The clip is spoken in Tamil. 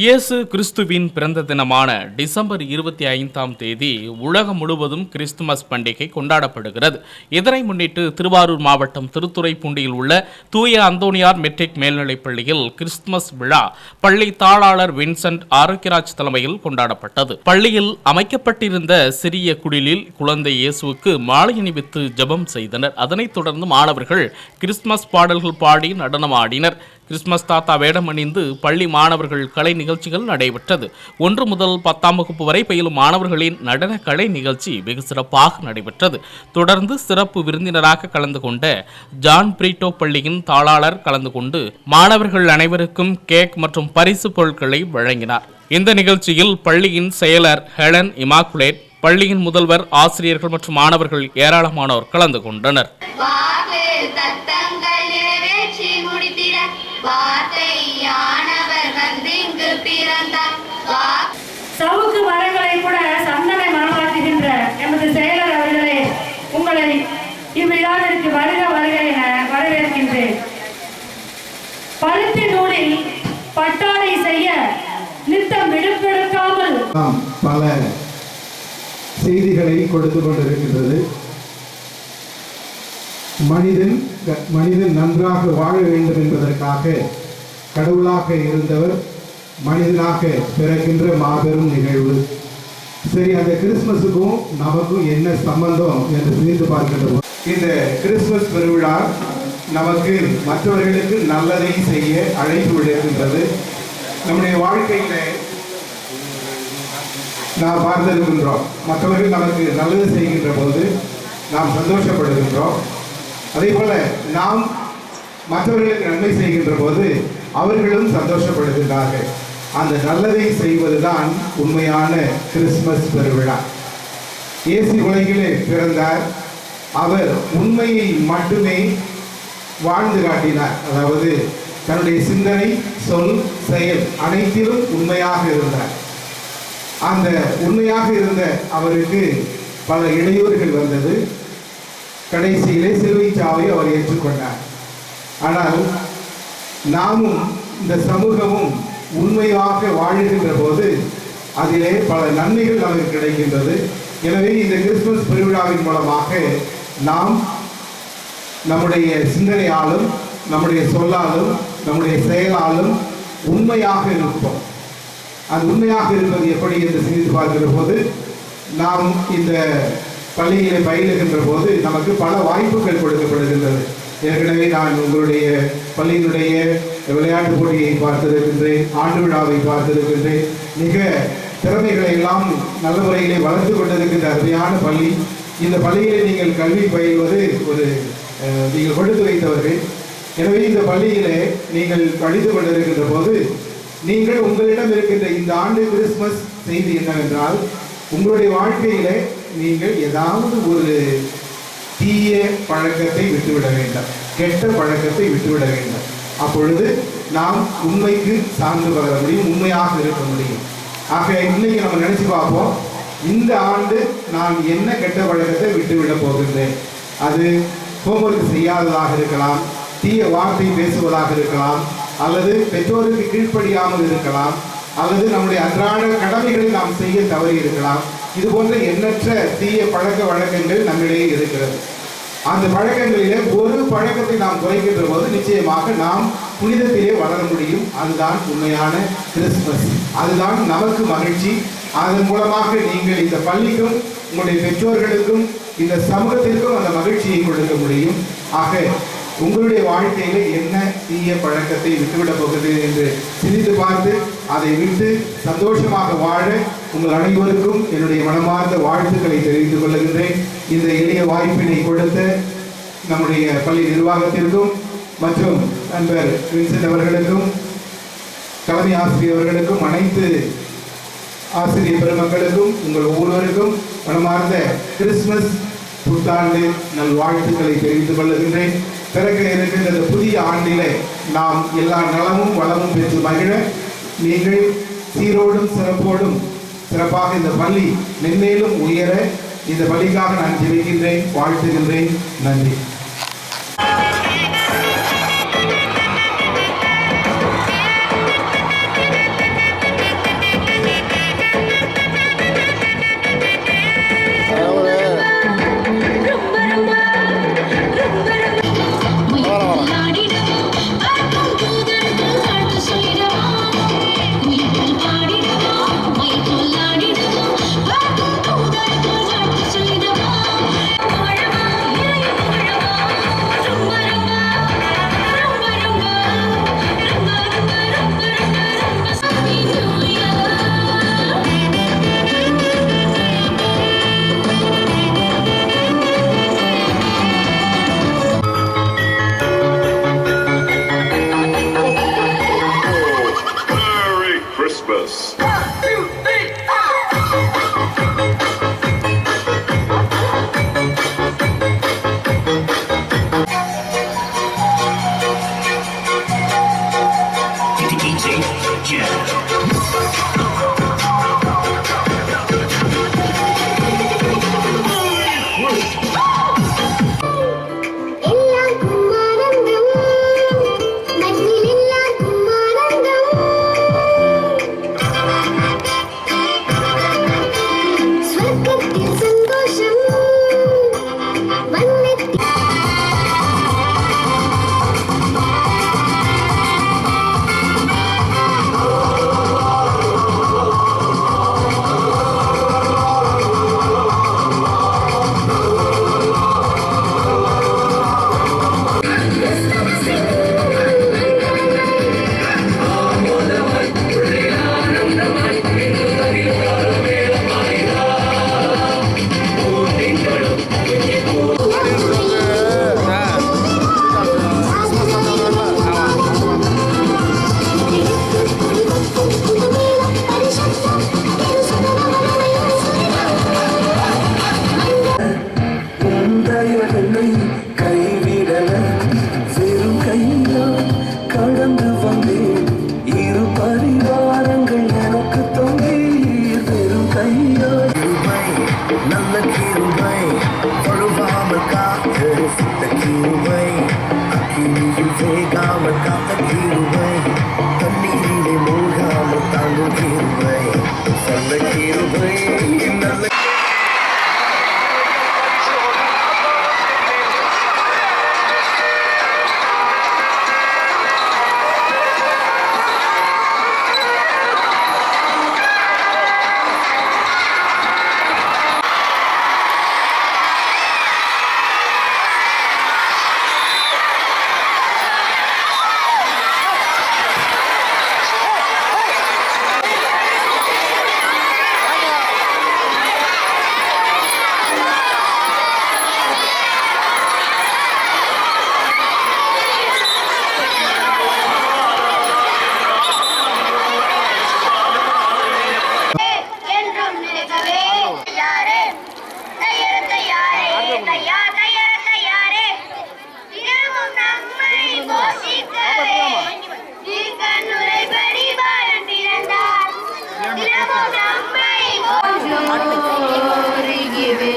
இயேசு கிறிஸ்துவின் பிறந்த தினமான டிசம்பர் இருபத்தி ஐந்தாம் தேதி உலகம் முழுவதும் கிறிஸ்துமஸ் பண்டிகை கொண்டாடப்படுகிறது. இதனை முன்னிட்டு திருவாரூர் மாவட்டம் திருத்துறைப்பூண்டியில் உள்ள தூய அந்தோனியார் மெட்ரிக் மேல்நிலைப் பள்ளியில் கிறிஸ்துமஸ் விழா பள்ளி தாளாளர் வின்சென்ட் ஆரோக்கியராஜ் தலைமையில் கொண்டாடப்பட்டது. பள்ளியில் அமைக்கப்பட்டிருந்த சிறிய குடிலில் குழந்தை இயேசுவுக்கு மாலை அணிவித்து ஜெபம் செய்தனர். அதனைத் தொடர்ந்து மாணவர்கள் கிறிஸ்துமஸ் பாடல்கள் பாடி நடனமாடினர். கிறிஸ்துமஸ் தாத்தா வேடம் அணிந்து பள்ளி மாணவர்கள் கலை நிகழ்ச்சிகள் நடைபெற்றது. ஒன்று முதல் பத்தாம் வகுப்பு வரை பயிலும் மாணவர்களின் நடன கலை நிகழ்ச்சி வெகு சிறப்பாக நடைபெற்றது. தொடர்ந்து சிறப்பு விருந்தினராக கலந்து கொண்ட ஜான் பிரீட்டோ பள்ளியின் தாளாளர் கலந்து கொண்டு மாணவர்கள் அனைவருக்கும் கேக் மற்றும் பரிசு பொருட்களை வழங்கினார். இந்த நிகழ்ச்சியில் பள்ளியின் செயலர் ஹெலன் இமாக்குலேட் பள்ளியின் முதல்வர் ஆசிரியர்கள் மற்றும் மாணவர்கள் ஏராளமானோர் கலந்து கொண்டனர். வார்த்தையானவர் வந்திங்கு பிறந்தார். வாக்கு சவுக்கு மரங்களை கூட சந்தனை மரமாக்குகின்ற எமது செயலர் அவர்களே உங்களை இவ்விழாவிற்கு வருக வருக என வரவேற்கின்றேன். பருத்தி நூலில் பட்டாடை செய்ய நித்தம் விடுப்பெடுக்காமல் பல செய்திகளை கொடுத்து கொண்டிருக்கின்றது. மனிதன் மனிதன் நன்றாக வாழ வேண்டும் என்பதற்காக கடவுளாக இருந்தவர் மனிதனாக பிறக்கின்ற மாபெரும் நிகழ்வு. சரி அந்த கிறிஸ்மஸுக்கும் நமக்கும் என்ன சம்பந்தம் என்று சிந்தித்து பார்க்கின்ற இந்த கிறிஸ்மஸ் பெருவிழா நமக்கு மற்றவர்களுக்கு நல்லதை செய்ய அழைப்பு விடுக்கின்றது. நம்முடைய வாழ்க்கையில நாம் பார்த்திருக்கின்றோம். மற்றவர்கள் நமக்கு நல்லது செய்கின்ற போது நாம் சந்தோஷப்படுகின்றோம். அதே போல நாம் மற்றவர்களுக்கு நன்மை செய்கின்ற போது அவர்களும் சந்தோஷப்படுகின்றார்கள். அந்த நல்லதை செய்வதுதான் உண்மையான கிறிஸ்துமஸ் பெருவிழா. இயேசு உலகிலே பிறந்தார். அவர் உண்மையை மட்டுமே வாழ்ந்து காட்டினார். அதாவது தன்னுடைய சிந்தனை சொல் செயல் அனைத்திலும் உண்மையாக இருந்தார். அந்த உண்மையாக இருந்த அவருக்கு பல இடையூறுகள் வந்தது. கடைசியிலே சிலுவை சாவை அவர் ஏற்றுக்கொண்டார். ஆனால் நாமும் இந்த சமூகமும் உண்மையாக வாழுகின்ற போது அதிலே பல நன்மைகள் நமக்கு கிடைக்கின்றது. எனவே இந்த கிறிஸ்துமஸ் பெருவிழாவின் மூலமாக நாம் நம்முடைய சிந்தனையாலும் நம்முடைய சொல்லாலும் நம்முடைய செயலாலும் உண்மையாக இருப்போம். அது உண்மையாக இருப்பது எப்படி என்று சிந்தித்து பார்க்கிற போது நாம் இந்த பள்ளியிலே பயிலுகின்ற போது நமக்கு பல வாய்ப்புகள் கொடுக்கப்படுகின்றது. ஏற்கனவே நான் உங்களுடைய பள்ளியினுடைய விளையாட்டு போட்டியை பார்த்திருக்கின்றேன் ஆண்டு விழாவை பார்த்திருக்கின்றேன். மிக திறமைகளை எல்லாம் நல்ல முறையிலே வளர்த்து கொண்டிருக்கின்ற அருமையான பள்ளி. இந்த பள்ளியிலே நீங்கள் கல்வி பயில்வது ஒரு நீங்கள் கொடுத்து வைத்தவர்கள். எனவே இந்த பள்ளியிலே நீங்கள் படித்து கொண்டிருக்கின்ற போது நீங்கள் உங்களிடம் இருக்கின்ற இந்த ஆண்டு கிறிஸ்துமஸ் செய்தி என்னவென்றால் உங்களுடைய வாழ்க்கையிலே நீங்கள் ஏதாவது ஒரு தீய பழக்கத்தை விட்டுவிட வேண்டாம். கெட்ட பழக்கத்தை விட்டுவிட வேண்டாம். அப்பொழுது நாம் உண்மைக்கு சார்ந்து வர முடியும் உண்மையாக இருக்க முடியும். ஆக இன்னைக்கு நம்ம நினைச்சு பார்ப்போம் இந்த ஆண்டு நான் என்ன கெட்ட பழக்கத்தை விட்டுவிட போகின்றேன். அது ஹோம்ஒர்க் செய்யாததாக இருக்கலாம் தீய வார்த்தை பேசுவதாக இருக்கலாம் அல்லது பெற்றோருக்கு கீழ்ப்படியாமல் இருக்கலாம் அல்லது நம்முடைய அன்றாட கடமைகளை நாம் செய்ய தவறி இருக்கலாம். இது போன்ற எண்ணற்ற தீய பழக்க வழக்கங்கள் நம்மிடையே இருக்கிறது. அந்த பழக்கங்களிலே ஒரு பழக்கத்தை நாம் குறைக்கின்ற போது நிச்சயமாக நாம் புனிதத்திலே வளர முடியும். அதுதான் உண்மையான கிறிஸ்துமஸ். அதுதான் நமக்கு மகிழ்ச்சி. அதன் மூலமாக நீங்கள் இந்த பள்ளிக்கும் உங்களுடைய பெற்றோர்களுக்கும் இந்த சமூகத்திற்கும் அந்த மகிழ்ச்சியை கொடுக்க முடியும். ஆக உங்களுடைய வாழ்க்கையில என்ன தீய பழக்கத்தை விட்டுவிடப் போகிறது என்று சிரித்து பார்த்து அதை விட்டு சந்தோஷமாக வாழ உங்கள் அனைவருக்கும் என்னுடைய மனமார்ந்த வாழ்த்துக்களை தெரிவித்துக் கொள்கின்றேன். இந்த எளிய வாய்ப்பினை கொடுத்த நம்முடைய பள்ளி நிர்வாகத்திற்கும் மற்றும் நண்பர் வின்சென்ட் அவர்களுக்கும் தலைமை ஆசிரியர் அவர்களுக்கும் அனைத்து ஆசிரியர் பெருமக்களுக்கும் உங்கள் ஒவ்வொருவருக்கும் மனமார்ந்த கிறிஸ்துமஸ் புத்தாண்டு நல்வாழ்த்துக்களை தெரிவித்துக் கொள்கின்றேன். பிறகு இருக்கின்ற புதிய ஆண்டிலே நாம் எல்லா நலமும் வளமும் பெற்று மகிழ நீங்கள் சீரோடும் சிறப்போடும் சிறப்பாக இந்த பள்ளி மென்மேலும் உயர இந்த பள்ளிக்காக நான் ஜெபிக்கின்றேன் வாழ்த்துகின்றேன். நன்றி. Music, yeah. the key away. I can't even take our cup of tea away. ஆட்டுக்கோரியில்